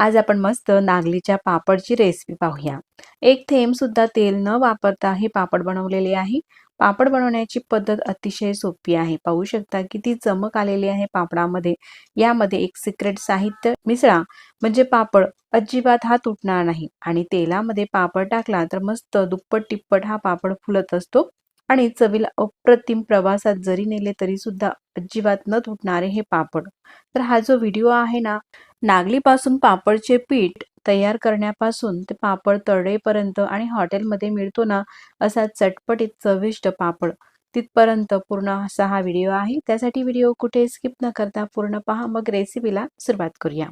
आज आपण मस्त नागलीच्या पापडची रेसिपी पाहूया. एक थेंब सुद्धा तेल न वापरता हे पापड बनवलेले आहे. पापड बनवण्याची पद्धत अतिशय सोपी आहे. पाहू शकता किती चमक आलेली आहे पापडामध्ये. यामध्ये एक सिक्रेट साहित्य मिसळा. म्हणजे पापड अजिबात हा तुटणार नाही. आणि तेलामध्ये पापड टाकला तर मस्त दुप्पट टिप्पट हा पापड फुलत असतो. आणि चवीला अप्रतिम प्रवासात जरी नेले तरी सुद्धा अजिबात न तुटणारे हे पापड. तर हा जो व्हिडिओ आहे ना नागलीपासून पापडचे पीठ तयार करण्यापासून ते पापड तळेपर्यंत आणि हॉटेलमध्ये मिळतो ना असा चटपटीत चविष्ट पापड. तिथपर्यंत पूर्ण असा हा व्हिडिओ आहे. त्यासाठी व्हिडिओ कुठे स्किप न करता पूर्ण पहा. मग रेसिपीला सुरुवात करूया.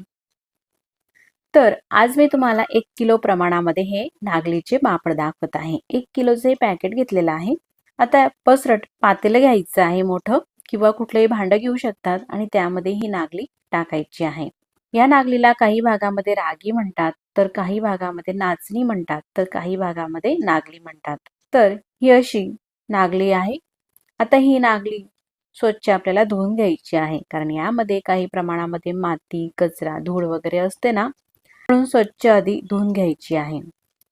तर आज मी तुम्हाला एक किलो प्रमाणामध्ये हे नागलीचे पापड दाखवत आहे. एक किलोचे पॅकेट घेतलेलं आहे. आता पसरट पातेलं घ्यायचं आहे मोठं किंवा कुठलंही भांडं घेऊ शकतात आणि त्यामध्ये ही नागली टाकायची आहे. या नागलीला काही भागामध्ये रागी म्हणतात तर काही भागामध्ये नाचणी म्हणतात तर काही भागामध्ये नागली म्हणतात. तर ही अशी नागली आहे. आता ही नागली स्वच्छ आपल्याला धुवून घ्यायची आहे कारण यामध्ये काही प्रमाणामध्ये माती कचरा धूळ वगैरे असते ना म्हणून स्वच्छ आधी धुवून घ्यायची आहे.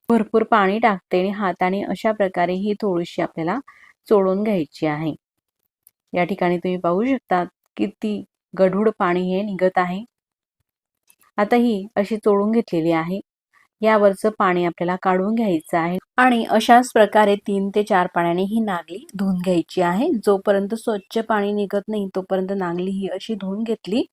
भरपूर पाणी टाकते आणि हाताने अशा प्रकारे ही थोडीशी आपल्याला चोळून घ्यायची आहे. या ठिकाणी तुम्ही पाहू शकता किती गढूळ पाणी हे निघत आहे. आता ही अशी चोळून घेतलेली आहे. यावरचं पाणी आपल्याला काढून घ्यायचं आहे आणि अशाच प्रकारे तीन ते चार पाण्याने ही नागली धुवून घ्यायची आहे. जोपर्यंत स्वच्छ पाणी निघत नाही तोपर्यंत नागली ही अशी धुवून घेतली.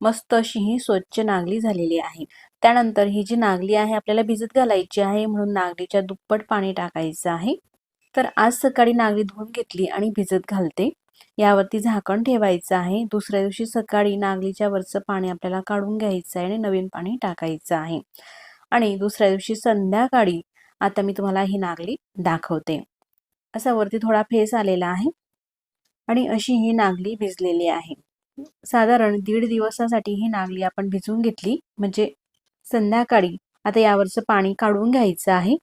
मस्त अशी ही स्वच्छ नागली झालेली आहे. त्यानंतर ही जी नागली आहे आपल्याला भिजत घालायची आहे म्हणून नागलीच्या दुप्पट पाणी टाकायचं आहे. तर आज सकाळी नागली धुवून घेतली आणि भिजत घालते. यावरती झाकण ठेवायचं आहे. दुसऱ्या दिवशी सकाळी नागलीच्या वरचं पाणी आपल्याला काढून घ्यायचं आहे आणि नवीन पाणी टाकायचं आहे. आणि दुसऱ्या दिवशी संध्याकाळी आता मी तुम्हाला ही नागली दाखवते. असा वरती थोडा फेस आलेला आहे. आणि अशी ही नागली भिजलेली आहे. साधारण दीड दिवसासाठी ही नागली आपण भिजवून घेतली. म्हणजे संध्याकाळी. आता यावरचं पाणी काढून घ्यायचं आहे.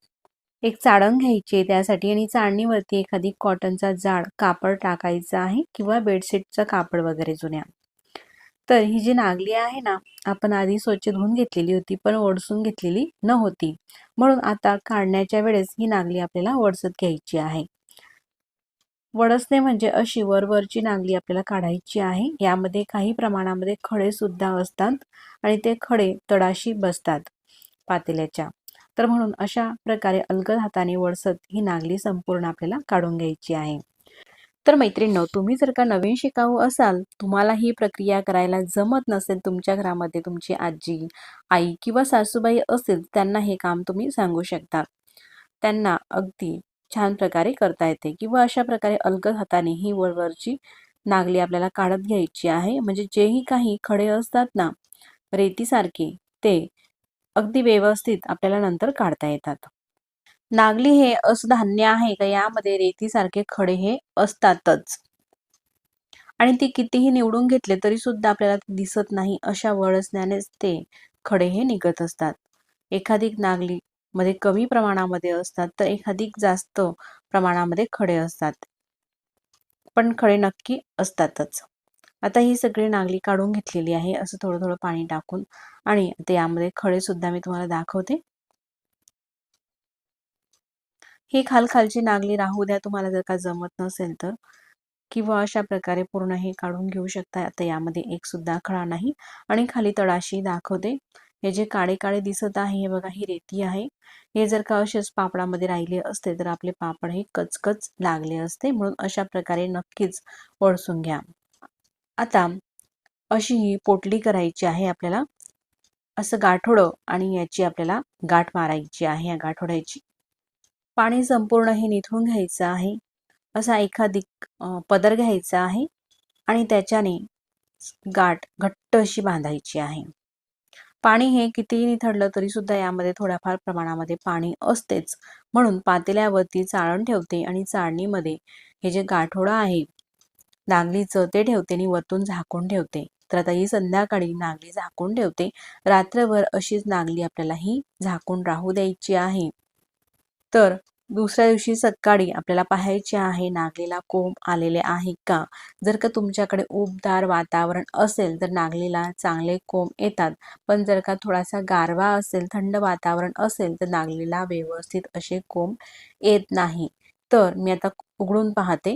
एक चाळण घ्यायची त्यासाठी आणि चाळणीवरती एखादी कॉटनचा जाड कापड टाकायचा आहे किंवा बेडशीटचं कापड वगैरे जुन्या. तर ही जी नागली आहे ना आपण आधी स्वच्छ धुवून घेतलेली होती पण ओढसून घेतलेली नव्हती. म्हणून आता काढण्याच्या वेळेस ही नागली आपल्याला ओढसत घ्यायची आहे. वडसणे म्हणजे अशी वरवरची नांगली आपल्याला काढायची आहे. यामध्ये काही प्रमाणामध्ये खडे सुद्धा असतात आणि ते खडे तडाशी बसतात पातेल्याच्या. तर म्हणून अशा प्रकारे अलगद हाताने वडसत ही नागली संपूर्ण आपल्याला काढून घ्यायची आहे. तर मैत्रिणी तुम्ही जर का नवीन शिकाऊ असाल तुम्हाला ही प्रक्रिया करायला जमत नसेल तुमच्या घरामध्ये तुमची आजी आई किंवा सासूबाई असेल त्यांना हे काम तुम्ही सांगू शकता. त्यांना अगदी छान प्रकारे करता येते किंवा अशा प्रकारे अलगद हाताने ही वरवरची नागली आपल्याला काढत घ्यायची आहे. म्हणजे जेही काही खडे असतात ना रेतीसारखे ते अगदी व्यवस्थित आपल्याला नंतर काढता येतात. नागली हे असं धान्य आहे का? यामध्ये रेतीसारखे खडे हे असतातच. आणि ती कितीही निवडून घेतले तरी सुद्धा आपल्याला दिसत नाही अशा वळसण्यानेच ते खडे हे निघत असतात. एखादी नागली मध्ये कमी प्रमाणामध्ये असतात तर एखादी जास्त प्रमाणामध्ये खडे असतात. पण खडे नक्की असतातच. आता ही सगळी नागली काढून घेतलेली आहे असं थोडं थोडं पाणी टाकून. आणि आता यामध्ये खडे सुद्धा मी तुम्हाला दाखवते. ही खालखालची नागली राहू द्या तुम्हाला जर का जमत नसेल तर. किंवा अशा प्रकारे पूर्ण हे काढून घेऊ शकता. आता यामध्ये एक सुद्धा खळा नाही. आणि खाली तळाशी दाखवते. हे जे काळे काळे दिसत आहे हे बघा ही रेती आहे. हे जर का असेच पापडामध्ये राहिले असते तर आपले पापड हे कचकच लागले असते. म्हणून अशा प्रकारे नक्कीच वळसून घ्या. आता अशी ही पोटली करायची आहे आपल्याला. असं गाठोडं आणि याची आपल्याला गाठ मारायची आहे या गाठोड्याची. पाणी संपूर्ण हे निथळून घ्यायचं आहे. असा एखादी पदर घ्यायचा आहे आणि त्याच्याने गाठ घट्ट अशी बांधायची आहे. पाणी हे कितीही थडलं तरी सुद्धा यामध्ये थोड्याफार प्रमाणामध्ये पाणी असतेच. म्हणून पातेल्यावरती चाळण ठेवते आणि चाळणीमध्ये हे जे गाठोडं आहे नागलीचं ते ठेवते आणि वरतून झाकून ठेवते. तर आता ही संध्याकाळी नागली झाकून ठेवते. रात्रभर अशीच नागली आपल्याला ही झाकून राहू द्यायची आहे. तर दुसऱ्या दिवशी सकाळी आपल्याला पाहायचे आहे नागलीला कोंब आलेले आहे का? जर का तुमच्याकडे उबदार वातावरण असेल तर नागलीला चांगले कोंब येतात. पण जर का थोडासा गारवा असेल थंड वातावरण असेल तर नागलीला व्यवस्थित असे कोंब येत नाही. तर मी आता उघडून पाहते.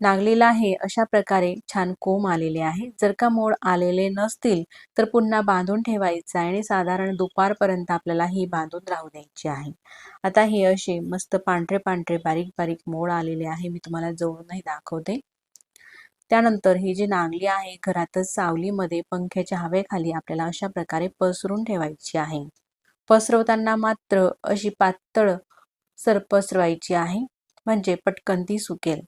लागलेला आहे अशा प्रकारे छान कोंब आलेले आहे. जर का मोड आलेले नसतील तर पुन्हा बांधून ठेवायचं आहे आणि साधारण दुपारपर्यंत आपल्याला ही बांधून राहू द्यायची आहे. आता हे असे मस्त पांढरे पांढरे बारीक बारीक मोड आलेले आहे. मी तुम्हाला जवळूनही दाखवते. त्यानंतर ही जी नांगली आहे घरातच सावलीमध्ये पंख्याच्या हवेखाली आपल्याला अशा प्रकारे पसरून ठेवायची आहे. पसरवताना मात्र अशी पातळ सर पसरवायची आहे. म्हणजे पटकन ती सुकेल.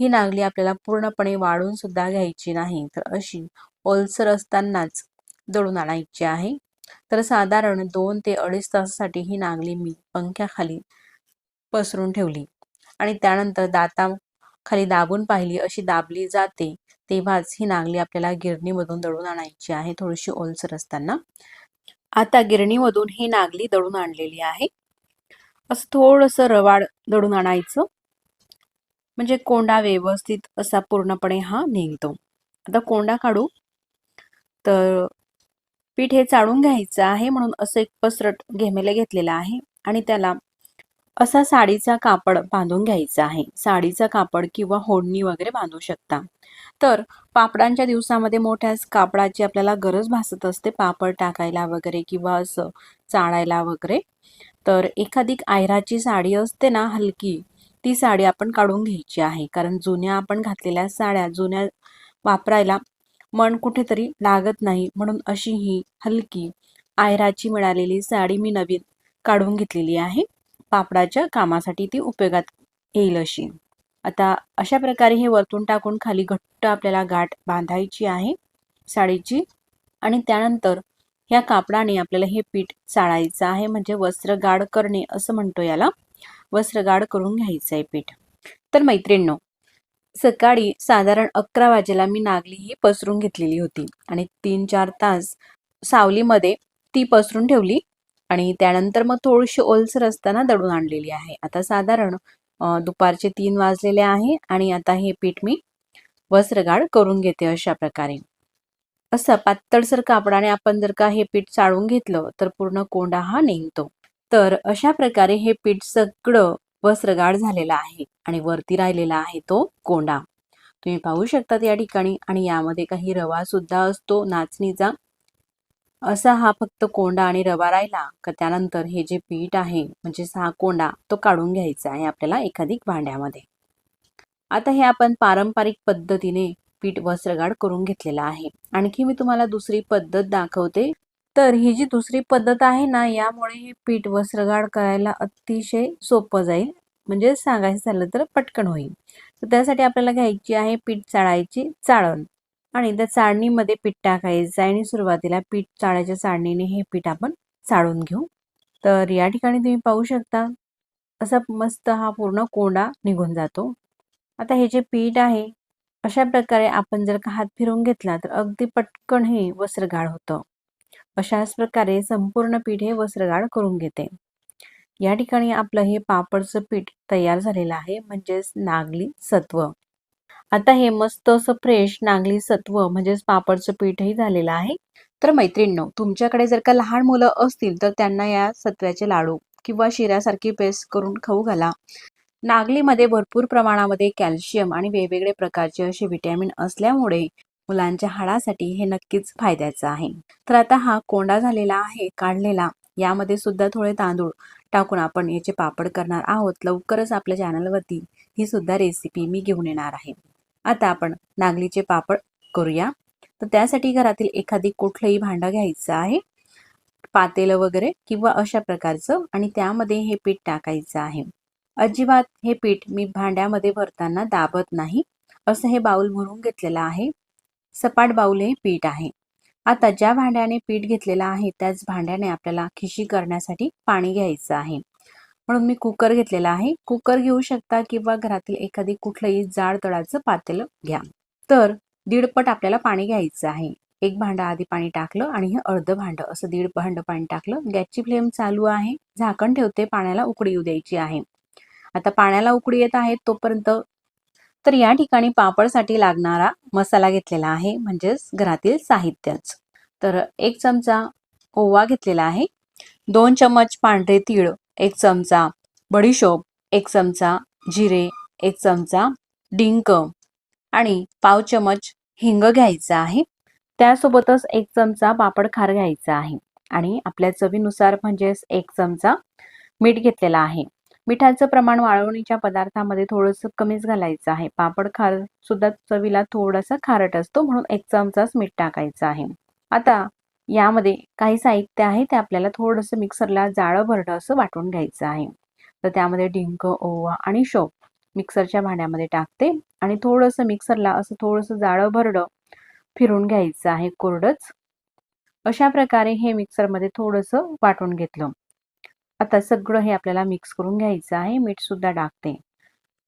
ही नांगली आपल्याला पूर्णपणे वाळून सुद्धा घ्यायची नाही. तर अशी ओलसर असतानाच दळून आणायची आहे. तर साधारण दोन ते अडीच तासासाठी ही नांगली मी पंख्याखाली पसरून ठेवली. आणि त्यानंतर दाता खाली दाबून पाहिली. अशी दाबली जाते तेव्हाच ही नांगली आपल्याला गिरणीमधून दळून आणायची आहे. थोडीशी ओलसर असताना. आता गिरणीमधून ही नागली दळून आणलेली आहे. असं थोडंसं रवाड दळून आणायचं. म्हणजे कोंडा व्यवस्थित असा पूर्णपणे हा निघतो. आता कोंडा काढू. तर पीठ हे चाळून घ्यायचं आहे म्हणून असं एक पसरट घेमेले घेतलेलं आहे आणि त्याला असा साडीचा कापड बांधून घ्यायचा आहे. साडीचा कापड किंवा होडणी वगैरे बांधू शकता. तर पापडांच्या दिवसामध्ये मोठ्या कापडाची आपल्याला गरज भासत असते. पापड टाकायला वगैरे किंवा असं चाळायला वगैरे. तर एखादी आयराची साडी असते ना हलकी ती साडी आपण काढून घ्यायची आहे. कारण जुन्या आपण घातलेल्या साड्या जुन्या वापरायला मन कुठेतरी लागत नाही. म्हणून अशी ही हलकी आयराची मिळालेली साडी मी नवीन काढून घेतलेली आहे. पापडाच्या कामासाठी ती उपयोगात येईल अशी. आता अशा प्रकारे हे वरतून टाकून खाली घट्ट आपल्याला गाठ बांधायची आहे साडीची. आणि त्यानंतर ह्या कापडाने आपल्याला हे पीठ चाळायचं आहे. म्हणजे वस्त्र गाढ करणे असं म्हणतो याला. वस्त्रगाड करून घ्यायचं आहे पीठ. तर मैत्रिणींनो सकाळी साधारण अकरा वाजेला मी नागली ही पसरून घेतलेली होती आणि तीन चार तास सावलीमध्ये ती पसरून ठेवली आणि त्यानंतर मग थोडीशी ओलसर असताना दडून आणलेली आहे. आता साधारण दुपारचे तीन वाजलेले आहे आणि आता हे पीठ मी वस्त्रगाड करून घेते अशा प्रकारे. असं पातळसर कापडाने आपण जर का हे पीठ चाळून घेतलं तर पूर्ण कोंडा हा निघतो. तर अशा प्रकारे हे पीठ सगळं वस्त्रगाड झालेलं आहे आणि वरती राहिलेला आहे तो कोंडा. तुम्ही पाहू शकतात या ठिकाणी आणि यामध्ये काही रवा सुद्धा असतो नाचणीचा. असा हा फक्त कोंडा आणि रवा राहिला का त्यानंतर हे जे पीठ आहे म्हणजे हा कोंडा तो काढून घ्यायचा आहे आपल्याला एखादी भांड्यामध्ये. आता हे आपण पारंपरिक पद्धतीने पीठ वस्त्रगाड करून घेतलेला आहे. आणखी मी तुम्हाला दुसरी पद्धत दाखवते. तर ही जी दुसरी पद्धत आहे ना यामुळे हे पीठ वस्त्रगाड करायला अतिशय सोपं जाईल. म्हणजे सांगायचं झालं तर पटकन होईल. तर त्यासाठी आपल्याला घ्यायची आहे पीठ चाळायची चाळण. आणि त्या चाळणीमध्ये पीठ टाकायचं आणि सुरुवातीला पीठ चाळायच्या चाळणीने हे पीठ आपण चाळून घेऊ. तर या ठिकाणी तुम्ही पाहू शकता असा मस्त हा पूर्ण कोंडा निघून जातो. आता हे जे पीठ आहे अशा प्रकारे आपण जर का हात फिरवून घेतला तर अगदी पटकन हे वस्त्रगाळ होतं. अशाच प्रकारे संपूर्ण पीठ हे वस्त्रगाळ करून घेते. या ठिकाणी आपलं हे पापडचं पीठ तयार झालेलं आहे म्हणजेच नागली सत्व. आता हे मस्त असं फ्रेश नागली सत्व म्हणजेच पापडचं पीठही झालेलं आहे. तर मैत्रिणींनो तुमच्याकडे जर का लहान मुलं असतील तर त्यांना या सत्व्याचे लाडू किंवा शिऱ्यासारखी पेस्ट करून खाऊ घाला. नागलीमध्ये भरपूर प्रमाणामध्ये कॅल्शियम आणि वेगवेगळे प्रकारचे असे व्हिटॅमिन असल्यामुळे मुलांच्या हाडासाठी हे नक्कीच फायद्याचं आहे. तर आता हा कोंडा झालेला आहे काढलेला. यामध्ये सुद्धा थोडे तांदूळ टाकून आपण याचे पापड करणार आहोत. लवकरच आपल्या चॅनलवरती ही सुद्धा रेसिपी मी घेऊन येणार आहे. आता आपण नागलीचे पापड करूया. तर त्यासाठी घरातील एखादी कुठलंही भांडं घ्यायचं आहे पातेलं वगैरे किंवा अशा प्रकारचं आणि त्यामध्ये हे पीठ टाकायचं आहे. अजिबात हे पीठ मी भांड्यामध्ये भरताना दाबत नाही. असं हे बाऊल भरून घेतलेलं आहे. सपाट बाऊल हे पीठ आहे. आता ज्या भांड्याने पीठ घेतलेलं आहे त्याच भांड्याने आपल्याला खिशी करण्यासाठी पाणी घ्यायचं आहे. म्हणून मी कुकर घेतलेला आहे. कुकर घेऊ शकता किंवा घरातील एखादी कुठलंही जाड तळाचं पातेलं घ्या. तर दीडपट आपल्याला पाणी घ्यायचं आहे. एक भांडं आधी पाणी टाकलं आणि हे अर्ध भांडं असं दीड भांडं पाणी टाकलं. गॅसची फ्लेम चालू आहे. झाकण ठेवते पाण्याला उकडी येऊ द्यायची आहे. आता पाण्याला उकळी येत आहे तोपर्यंत तर या ठिकाणी पापडसाठी लागणारा मसाला घेतलेला आहे म्हणजेच घरातील साहित्यच. तर एक चमचा ओवा घेतलेला आहे दोन चमच पांढरे तीळ एक चमचा बडीशोप एक चमचा जिरे एक चमचा डिंक आणि पाव चमच हिंग घ्यायचा आहे. त्यासोबतच एक चमचा पापड खार घ्यायचा आहे आणि आपल्या चवीनुसार म्हणजेच एक चमचा मीठ घेतलेला आहे. मिठाचं प्रमाण वाळवणीच्या पदार्थामध्ये थोडंसं कमीच घालायचं आहे. पापड खार सुद्धा चवीला थोडासा खारट असतो म्हणून एक चमचाच मीठ टाकायचं आहे. आता यामध्ये काही साहित्य आहे ते आपल्याला थोडंसं मिक्सरला जाळं भरडं असं वाटून घ्यायचं आहे. तर त्यामध्ये डिंक ओवा आणि शोप मिक्सरच्या भांड्यामध्ये टाकते आणि थोडंसं मिक्सरला असं थोडंसं जाळं भरडं फिरून घ्यायचं आहे कोरडंच. अशा प्रकारे हे मिक्सरमध्ये थोडंसं वाटून घेतलं. आता सगळं हे आपल्याला मिक्स करून घ्यायचं आहे. मीठ सुद्धा टाकते.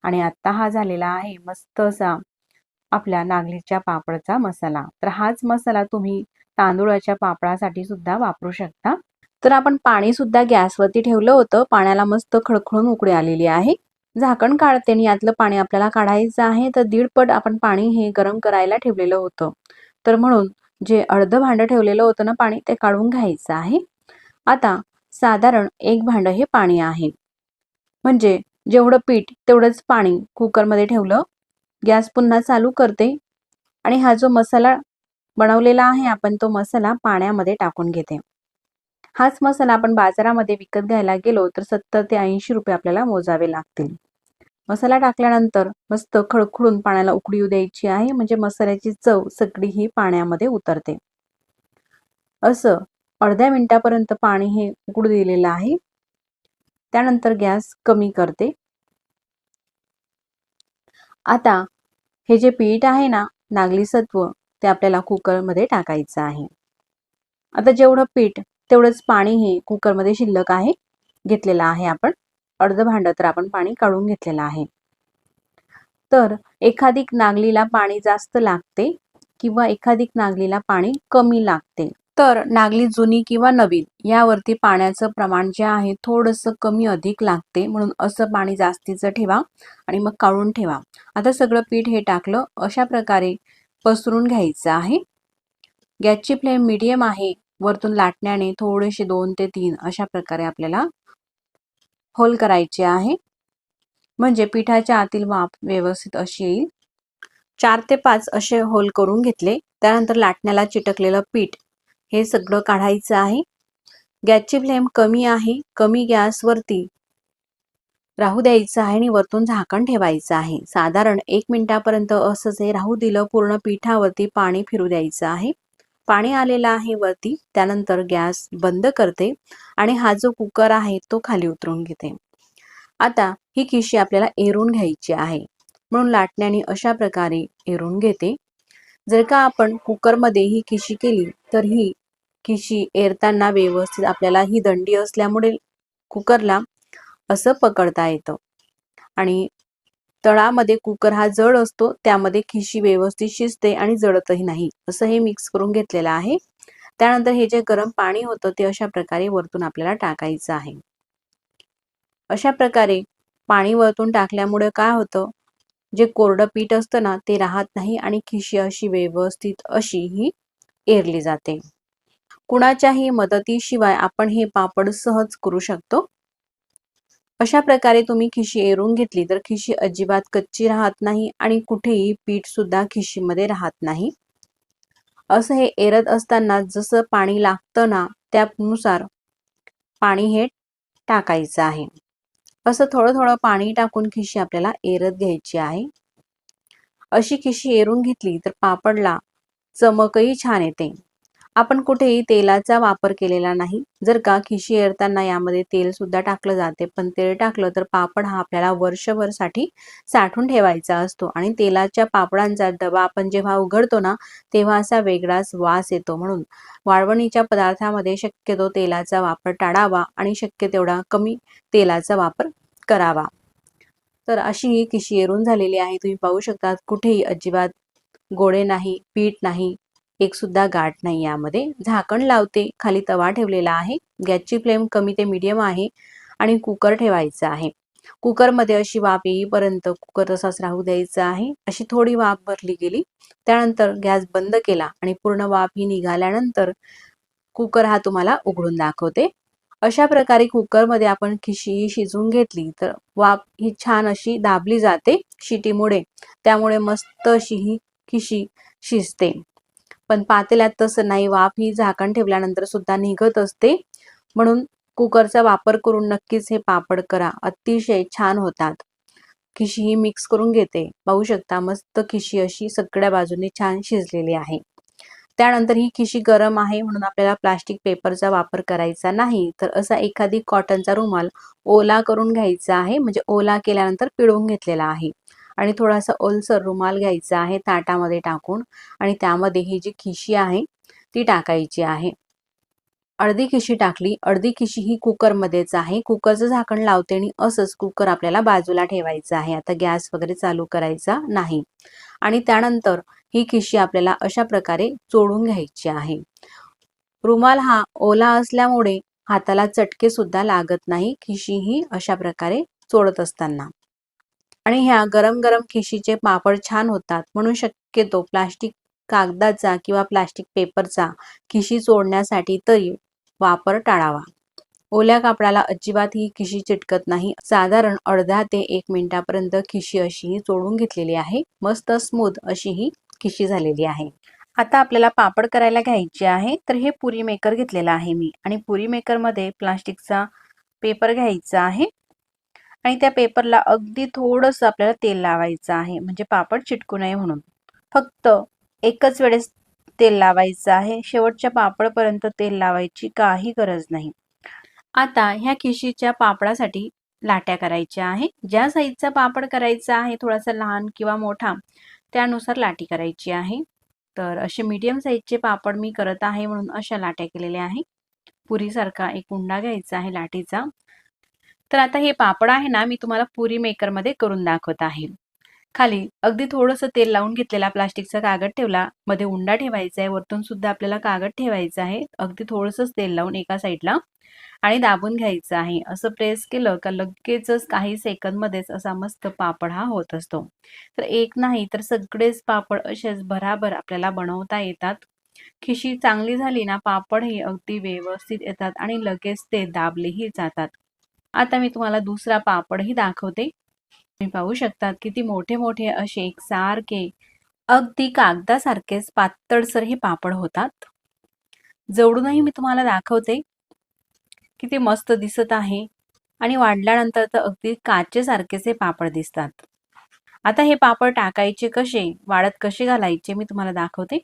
आणि आता हा झालेला आहे मस्त असा आपल्या नागलीच्या पापडचा मसाला. तर हाच मसाला तुम्ही तांदूळाच्या पापडासाठी सुद्धा वापरू शकता. तर आपण पाणी सुद्धा गॅसवरती ठेवलं होतं. पाण्याला मस्त खळखळून उकळी आलेली आहे. झाकण काढते आणि यातलं पाणी आपल्याला काढायचं आहे. तर दीडपट आपण पाणी हे गरम करायला ठेवलेलं होतं. तर म्हणून जे अर्ध भांडं ठेवलेलं होतं ना पाणी ते काढून घ्यायचं आहे. आता साधारण एक भांडं हे पाणी आहे. म्हणजे जेवढं पीठ तेवढंच पाणी कुकरमध्ये ठेवलं गॅस पुन्हा चालू करते आणि हा जो मसाला बनवलेला आहे आपण तो मसाला पाण्यामध्ये टाकून घेते. हाच मसाला आपण बाजारामध्ये विकत घ्यायला गेलो तर सत्तर ते ऐंशी रुपये आपल्याला मोजावे लागतील. मसाला टाकल्यानंतर मस्त खळखळून पाण्याला उकडी येऊ द्यायची आहे म्हणजे मसाल्याची चव सगळी ही पाण्यामध्ये उतरते. असं अर्ध्या मिनिटापर्यंत पाणी हे उकळू दिलेलं आहे. त्यानंतर गॅस कमी करते. आता हे जे पीठ आहे ना नागली सत्व ते आपल्याला कुकरमध्ये टाकायचं आहे. आता जेवढं पीठ तेवढंच पाणी हे कुकरमध्ये शिल्लक आहे घेतलेलं आहे आपण. अर्ध भांड तर आपण पाणी काढून घेतलेलं आहे. तर एखादी नागलीला पाणी जास्त लागते किंवा एखादी नागलीला पाणी कमी लागते? तर नागली जुनी किंवा नवीन यावरती पाण्याचं प्रमाण जे आहे थोडंसं कमी अधिक लागते. म्हणून असं पाणी जास्तीचं ठेवा आणि मग काढून ठेवा. आता सगळं पीठ हे टाकलं अशा प्रकारे पसरून घ्यायचं आहे. गॅसची फ्लेम मीडियम आहे. वरतून लाटण्याने थोडेसे दोन ते तीन अशा प्रकारे आपल्याला होल करायचे आहे. म्हणजे पिठाच्या आतील वाफ व्यवस्थित अशी येईल. चार ते पाच असे होल करून घेतले. त्यानंतर लाटण्याला चिटकलेलं पीठ हे सगळं काढायचं आहे. गॅसची फ्लेम कमी आहे. कमी गॅसवरती राहू द्यायचं आहे आणि वरतून झाकण ठेवायचं आहे. साधारण एक मिनिटापर्यंत असंच हे राहू दिलं पूर्ण पिठावरती पाणी फिरू द्यायचं आहे. पाणी आलेलं आहे वरती त्यानंतर गॅस बंद करते आणि हा जो कुकर आहे तो खाली उतरून घेते. आता ही खिशी आपल्याला एरून घ्यायची आहे. म्हणून लाटण्याने अशा प्रकारे एरून घेते. जर का आपण कुकरमध्ये ही खिशी केली तर ही खिशी एरताना व्यवस्थित आपल्याला ही दंडी असल्यामुळे कुकरला असं पकडता येतं. आणि तळामध्ये कुकर हा जड असतो त्यामध्ये खिशी व्यवस्थित शिजते आणि जळतही नाही असं हे मिक्स करून घेतलेलं आहे. त्यानंतर हे जे गरम पाणी होतं ते अशा प्रकारे वरतून आपल्याला टाकायचं आहे. अशा प्रकारे पाणी वरतून टाकल्यामुळे काय होतं जे कोरडं पीठ असतं ना ते राहत नाही आणि खिशी अशी व्यवस्थित अशी ही एरली जाते. कुणाच्याही मदतीशिवाय आपण हे पापड सहज करू शकतो? अशा प्रकारे तुम्ही खिशी एरून घेतली तर खिशी अजिबात कच्ची राहत नाही आणि कुठेही पीठ सुद्धा खिशीमध्ये राहत नाही. असं हे एरत असताना जसं पाणी लागतं ना त्यानुसार पाणी हे टाकायचं आहे. असं थोडं थोडं पाणी टाकून खिशी आपल्याला एरत घ्यायची आहे. अशी खिशी एरून घेतली तर पापडला चमकही छान येते. आपण कुठेही तेलाचा वापर केलेला नाही. जर का खिशी एरताना यामध्ये तेल सुद्धा टाकलं जाते पण तेल टाकलं तर पापड हा आपल्याला वर्षभरसाठी साठून ठेवायचा असतो आणि तेलाच्या पापडांचा डबा आपण जेव्हा उघडतो ना तेव्हा असा वेगळाच वास येतो. म्हणून वाळवणीच्या पदार्थामध्ये शक्यतो तेलाचा वापर टाळावा आणि शक्य तेवढा कमी तेलाचा वापर करावा. तर अशी ही किशी एरून झालेली आहे. तुम्ही पाहू शकता कुठेही अजिबात गोडे नाही पीठ नाही एक सुद्धा गाठ नाही यामध्ये. झाकण लावते खाली तवा ठेवलेला आहे. गॅसची फ्लेम कमी ते मीडियम आहे आणि कुकर ठेवायचा आहे. कुकरमध्ये अशी वाफ येईपर्यंत कुकर तसाच राहू द्यायचा आहे. अशी थोडी वाफ भरली गेली त्यानंतर गॅस बंद केला आणि पूर्ण वाफ ही निघाल्यानंतर कुकर हा तुम्हाला उघडून दाखवते. अशा प्रकारे कुकरमध्ये आपण खिशी ही शिजवून घेतली तर वाफ ही छान अशी दाबली जाते शिटीमुळे. त्यामुळे मस्त अशी ही खिशी शिजते. पण पातेल्यात तसं नाही. वाफ ही झाकण ठेवल्यानंतर सुद्धा निघत असते. म्हणून कुकरचा वापर करून नक्कीच हे पापड करा. अतिशय छान होतात. खिशी ही मिक्स करून घेते. पाहू शकता मस्त खिशी अशी सगळ्या बाजूने छान शिजलेली आहे. त्यानंतर ही खिशी गरम आहे. म्हणून आपल्याला प्लास्टिक पेपरचा वापर करायचा नाही. तर असा एखादी कॉटनचा रुमाल ओला करून घ्यायचा आहे. म्हणजे ओला केल्यानंतर पिळून घेतलेला आहे. आणि थोडासा ओलसर रुमाल घ्यायचा आहे ताटामध्ये टाकून आणि त्यामध्ये ही जी खिशी आहे ती टाकायची आहे. अर्धी खिशी टाकली अर्धी खिशी ही कुकरमध्येच आहे. कुकरचं झाकण लावते आणि असंच कुकर आपल्याला बाजूला ठेवायचं आहे. आता गॅस वगैरे चालू करायचा नाही. आणि त्यानंतर ही खिशी आपल्याला अशा प्रकारे चोडून घ्यायची आहे. रुमाल हा ओला असल्यामुळे हाताला चटके सुद्धा लागत नाही. खिशी ही अशा प्रकारे चोडत असताना. आणि ह्या गरम गरम खिशीचे पापड छान होतात. म्हणून शक्यतो प्लास्टिक कागदाचा किंवा प्लास्टिक पेपरचा खिशी चोडण्यासाठी तरी वापर टाळावा. ओल्या कापडाला अजिबात ही खिशी चिटकत नाही. साधारण अर्धा ते एक मिनिटापर्यंत खिशी अशी ही चोडून घेतलेली आहे. मस्त स्मूथ अशी ही खिशी झालेली आहे. आता आपल्याला पापड करायला घ्यायचे आहे तर हे पुरी मेकर घेतलेला आहे मी. आणि पुरी मेकरमध्ये प्लास्टिकचा पेपर घ्यायचा आहे. आणि त्या पेपरला अगदी थोडंसं आपल्याला तेल लावायचं आहे. म्हणजे पापड चिटकू नये म्हणून. फक्त एकच वेळेस तेल लावायचं आहे. शेवटच्या पापडपर्यंत तेल लावायची काही गरज नाही. आता ह्या खिशीच्या पापडासाठी लाट्या करायच्या आहे. ज्या साईजचा पापड करायचा आहे थोडासा लहान किंवा मोठा त्यानुसार लाटी करायची आहे. तर असे मीडियम साईजचे पापड मी करत आहे म्हणून अशा लाट्या केलेल्या आहे. पुरीसारखा एक उंडा घ्यायचा आहे लाटीचा. तर आता हे पापड आहे ना मी तुम्हाला पुरी मेकरमध्ये करून दाखवत आहे. खाली अगदी थोडंसं तेल लावून घेतलेला प्लास्टिकचा कागद ठेवला. मध्ये उंडा ठेवायचा आहे वरतून सुद्धा आपल्याला कागद ठेवायचा आहे. अगदी थोडंसंच तेल लावून एका साईडला. आणि दाबून घ्यायचं आहे. असं प्रेस केलं का लगेचच काही सेकंदमध्येच असा मस्त पापड हा होत असतो. तर एक नाही तर सगळेच पापड असेच भराभर आपल्याला बनवता येतात. खिशी चांगली झाली ना पापड हे अगदी व्यवस्थित येतात आणि लगेच ते दाबलेही जातात. आता मी तुम्हाला दुसरा पापडही दाखवते. तुम्ही पाहू शकतात किती मोठे मोठे असे एकसारखे अगदी कागदासारखेच पातळसर हे पापड होतात. जवळूनही मी तुम्हाला दाखवते किती मस्त दिसत आहे आणि वाढल्यानंतर तर अगदी काचेसारखेच हे पापड दिसतात. आता हे पापड टाकायचे कसे वाढत कसे घालायचे मी तुम्हाला दाखवते.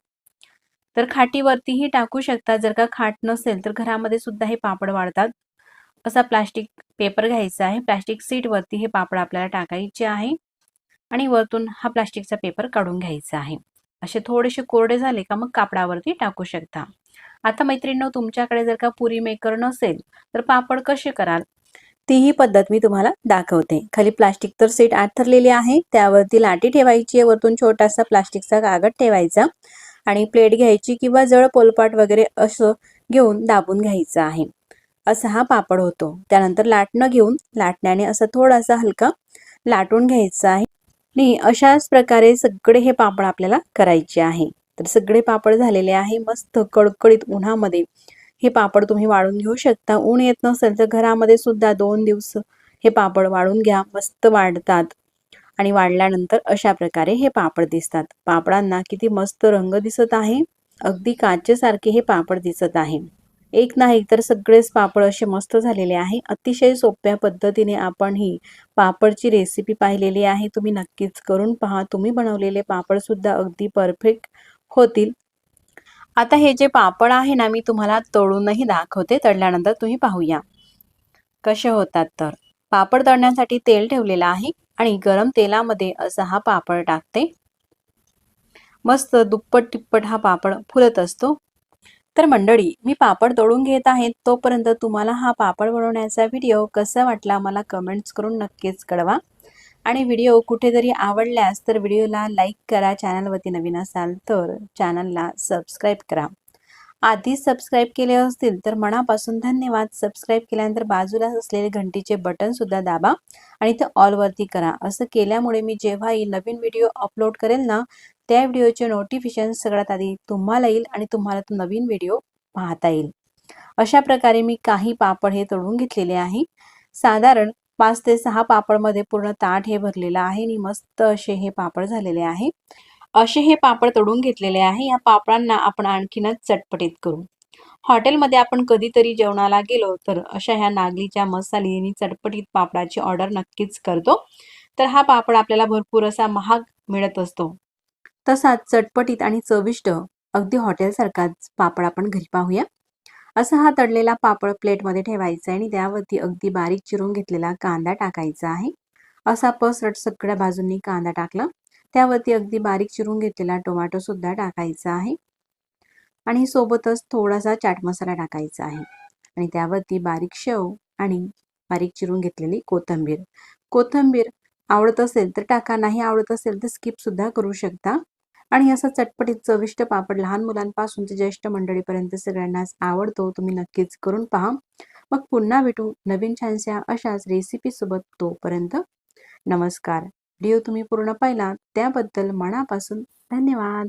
तर खाटीवरतीही टाकू शकता जर का खाट नसेल तर घरामध्ये सुद्धा हे पापड वाढतात. असा प्लास्टिक पेपर घ्यायचा आहे प्लास्टिक सीटवरती हे पापड आपल्याला टाकायचे आहे आणि वरतून हा प्लास्टिकचा पेपर काढून घ्यायचा आहे. असे थोडेसे कोरडे झाले का मग कापडावरती टाकू शकता. आता मैत्रिणींनो तुमच्याकडे जर का पुरी मेकर नसेल तर पापड कसे कराल? तीही पद्धत मी तुम्हाला दाखवते. खाली प्लास्टिक तर सीट आथरलेली आहे त्यावरती लाटी ठेवायची आहे वरतून छोटासा प्लास्टिकचा कागद ठेवायचा आणि प्लेट घ्यायची किंवा जळ पोलपाट वगैरे असं घेऊन दाबून घ्यायचं आहे. असा हा पापड होतो. त्यानंतर लाटणं घेऊन लाटण्याने असं थोडासा हलका लाटून घ्यायचा आहे. आणि अशाच प्रकारे सगळे हे पापड आपल्याला करायचे आहे. तर सगळे पापड झालेले आहे. मस्त कडकडीत उन्हामध्ये हे पापड तुम्ही वाळून घेऊ शकता. ऊन येत नसेल तर घरामध्ये सुद्धा दोन दिवस हे पापड वाळून घ्या. मस्त वाढतात. आणि वाढल्यानंतर अशा प्रकारे हे पापड दिसतात. पापडांना किती मस्त रंग दिसत आहे. अगदी काचेसारखे हे पापड दिसत आहे. एक नाही तर सगळेच पापड असे मस्त झालेले आहे. अतिशय सोप्या पद्धतीने आपण ही पापडची रेसिपी पाहिलेली आहे. तुम्ही नक्कीच करून पहा. तुम्ही बनवलेले पापडसुद्धा अगदी परफेक्ट होतील. आता हे जे पापड आहे ना मी तुम्हाला तळूनही दाखवते. तळल्यानंतर तुम्ही पाहूया. कसे होतात तर पापड तळण्यासाठी तेल ठेवलेलं आहे आणि गरम तेलामध्ये असा हा पापड टाकते. मस्त दुप्पट टिप्पट हा पापड फुलत असतो. तर मंडळी मी पापड तळून घेत आहे. तोपर्यंत तुम्हाला हा पापड बनवण्याचा व्हिडिओ कसा वाटला मला कमेंट्स करून नक्कीच कळवा. आणि व्हिडिओ कुठेतरी आवडल्यास तर व्हिडिओला लाईक करा. चॅनलवरती नवीन असाल तर चॅनलला सबस्क्राईब करा. आधीच सबस्क्राईब केले असतील तर मनापासून धन्यवाद. सबस्क्राईब केल्यानंतर बाजूला असलेले घंटीचे बटन सुद्धा दाबा आणि ते ऑलवरती करा. असं केल्यामुळे मी जेव्हाही नवीन व्हिडिओ अपलोड करेल ना त्या व्हिडिओचे नोटिफिकेशन सगळ्यात आधी तुम्हाला येईल आणि तुम्हाला तो नवीन व्हिडिओ पाहता येईल. अशा प्रकारे मी काही पापड हे तळून घेतलेले आहे. साधारण पाच ते सहा पापडमध्ये पूर्ण ताट हे भरलेलं आहे आणि मस्त असे हे पापड झालेले आहे. असे हे पापड तळून घेतलेले आहे. या पापडांना आपण आणखीनच चटपटीत करू. हॉटेलमध्ये आपण कधीतरी जेवणाला गेलो तर अशा ह्या नागलीच्या मसालेनी चटपटीत पापडाची ऑर्डर नक्कीच करतो. तर हा पापड आपल्याला भरपूर असा महाग मिळत असतो. तसाच चटपटीत आणि चविष्ट अगदी हॉटेलसारखाच पापड आपण घरी पाहूया. असा हा तडलेला पापड प्लेटमध्ये ठेवायचा आहे आणि त्यावरती अगदी बारीक चिरून घेतलेला कांदा टाकायचा आहे. असा पसरट सगळ्या बाजूंनी कांदा टाकला. त्यावरती अगदी बारीक चिरून घेतलेला टोमॅटो सुद्धा टाकायचा आहे. आणि सोबतच थोडासा चाट मसाला टाकायचा आहे. आणि त्यावरती बारीक शेव आणि बारीक चिरून घेतलेली कोथंबीर. कोथंबीर आवडत असेल तर टाका नाही आवडत असेल तर स्किप सुद्धा करू शकता. आणि असा चटपटीत चविष्ट पापड लहान मुलांपासून ते ज्येष्ठ मंडळीपर्यंत सगळ्यांनाच आवडतो तुम्ही नक्कीच करून पहा. मग पुन्हा भेटू नवीन छानशा अशाच रेसिपी सोबत तोपर्यंत. नमस्कार. व्हिडिओ तुम्ही पूर्ण पाहिला त्याबद्दल मनापासून धन्यवाद.